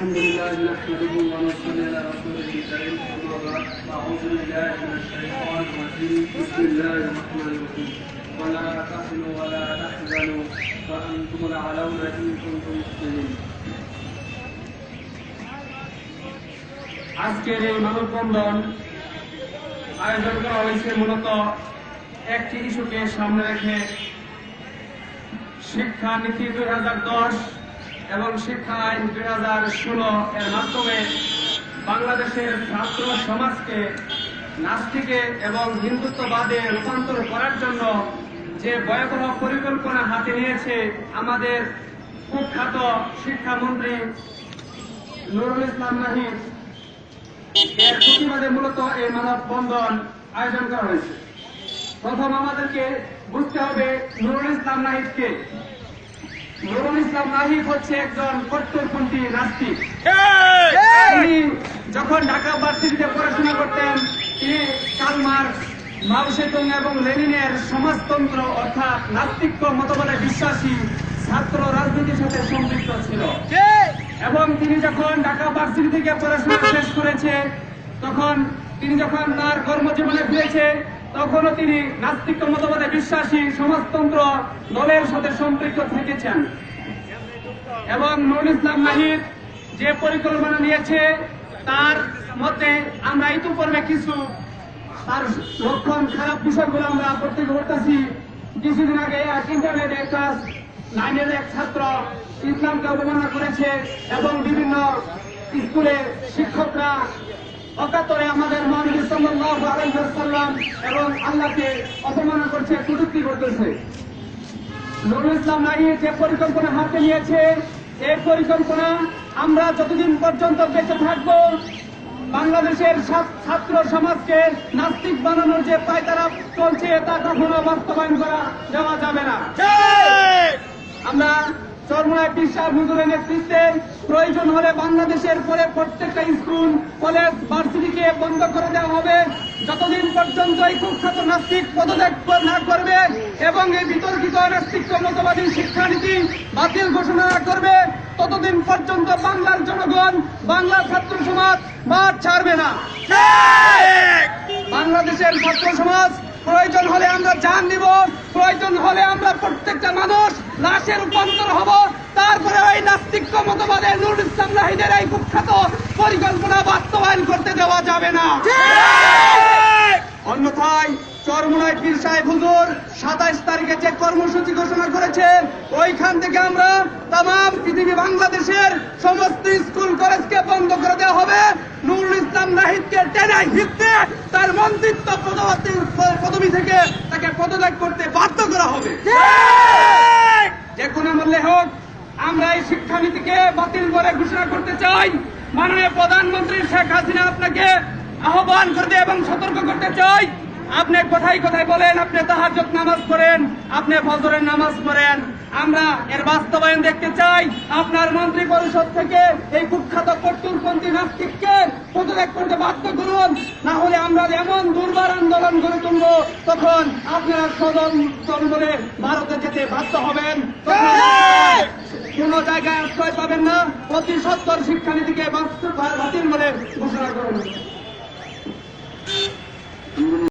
الحمد لله نحمده ونصلي على رسوله الكريم أما بعد أعوذ بالله من الشيطان الرجيم بسم الله الرحمن الرحيم ولا تهنوا ولا تحزنوا وأنتم الأعلون إن كنتم مؤمنين আজকের এই মানববন্ধন আয়োজন করা হয়েছে মূলত একটি ইস্যুকে সামনে রেখে শিক্ষা নীতি দুই হাজার দশ এবং শিক্ষা আইন দুই হাজার ষোলো এর মাধ্যমে বাংলাদেশের ছাত্র সমাজকে নাস্তিকে এবং হিন্দুত্ববাদে রূপান্তর করার জন্য যে ভয়াবহ পরিকল্পনা হাতে নিয়েছে আমাদের কুখ্যাত শিক্ষামন্ত্রী নুরুল ইসলাম নাহিদ এর প্রতিবাদে মূলত এই মানববন্ধন আয়োজন করা হয়েছে। প্রথম আমাদেরকে বুঝতে হবে নুরুল ইসলাম নাহিদকে। নুরুল ইসলাম নাহিদ হচ্ছে একজন কট্টরপন্থী নাস্তিক। তিনি যখন ঢাকা ভার্সিটিতে পড়াশোনা করতেন তিনি কালমার্ক মাও সেতুং এবং লেনিনের সমাজতন্ত্র অর্থাৎ নাস্তিক্য মতবাদে বিশ্বাসী ছাত্র রাজনীতির সাথে সম্পৃক্ত ছিল। এবং তিনি যখন ঢাকা ভার্সিটি থেকে পড়াশোনা শেষ করেছে তখন তিনি যখন তার কর্মজীবনে ফিরেছে তখনও তিনি নাস্তিক মতবাদে বিশ্বাসী সমাজতন্ত্র দলের সাথে সম্পৃক্ত থেকেছেন। এবং নুরুল ইসলাম নাহিদ যে পরিকল্পনা নিয়েছে, তার মধ্যে আমরা ইতিপূর্বে কিছু তার লক্ষণ খারাপ বিষয়গুলো আমরা প্রত্যেক করতেছি। কিছুদিন আগে এক ইন্টারনেটে একটা লাইনের এক ছাত্র ইসলামকে অবমাননা করেছে এবং বিভিন্ন স্কুলে শিক্ষকরা অকাতরে আমাদের সাল্লাল্লাহু আলাইহি ওয়াসাল্লাম এবং আল্লাহকে অপমাননা করছে কটূক্তি করতেছে। নুরুল ইসলাম নাহিদ যে পরিকল্পনা হাতে নিয়েছে এই পরিকল্পনা আমরা যতদিন পর্যন্ত বেঁচে থাকব বাংলাদেশের ছাত্র- সমাজকে নাস্তিক বানানোর যে পায়তারা চলছে তা কখনো বাস্তবায়ন করা দেওয়া যাবে না। আমরা চরমুনায় বিশ্বাস হুজুরের নেতৃত্বে প্রয়োজন হলে বাংলাদেশের পরে প্রত্যেকটা স্কুল, কলেজ, ভার্সিটিকে বন্ধ করে দেওয়া হবে। যতদিন পর্যন্ত এই কুখ্যাত নাস্তিক পদত্যাগ না করবে এবং এই বিতর্কিত নাস্তিক মতবাদী শিক্ষানীতি বাতিল ঘোষণা না করবে, ততদিন পর্যন্ত বাংলার জনগণ বাংলার ছাত্র সমাজ মাঠ ছাড়বে না। বাংলাদেশের ছাত্র সমাজ, প্রয়োজন হলে আমরা জান নিব প্রয়োজন হলে আমরা প্রত্যেকটা মানুষ লাশের রূপান্তর হব। মতবাদের নুর ইসলাম নাহিদের এই কুখ্যাত পরিকল্পনা বাস্তবায়ন করতে দেওয়া যাবে না। অন্যথায় চরমুনায় পীর সাহেব হুজুর সাতাইশ তারিখে যে কর্মসূচি ঘোষণা করেছে ওইখান থেকে আমরা তাম পৃথিবী বাংলাদেশের সমস্ত স্কুল কলেজকে বন্ধ করে দেওয়া হবে। নুরুল ইসলাম নাহিদকে টেনাই হিসতে তার মন্ত্রিত্ব পদবী থেকে তাকে পদত্যাগ করতে বাধ্য করা হবে। যে কোনো মূল্যে হোক আমরা এই শিক্ষানীতিকে বাতিল করে ঘোষণা করতে চাই। মাননীয় প্রধানমন্ত্রী শেখ হাসিনা আপনাকে আহ্বান করতে এবং সতর্ক করতে চাই। আপনি কোথায় কোথায় বলেন, আপনি তাহাজ্জুদ নামাজ পড়েন, আপনি ফজরের নামাজ পড়েন। আমরা এর বাস্তবায়ন দেখতে চাই। আপনার মন্ত্রী পরিষদ থেকে এই কুখ্যাত কট্টরপন্থী নাস্তিককে পদত্যাগ করতে বাধ্য করুন। না হলে আমরা এমন দুর্বার আন্দোলন গড়ে তুলব, তখন আপনারা সদন বলে ভারতে যেতে বাধ্য হবেন। কোন জায়গায় আশ্রয় পাবেন না। অতি সত্তর শিক্ষানীতিকে বাতিল বলে ঘোষণা করুন।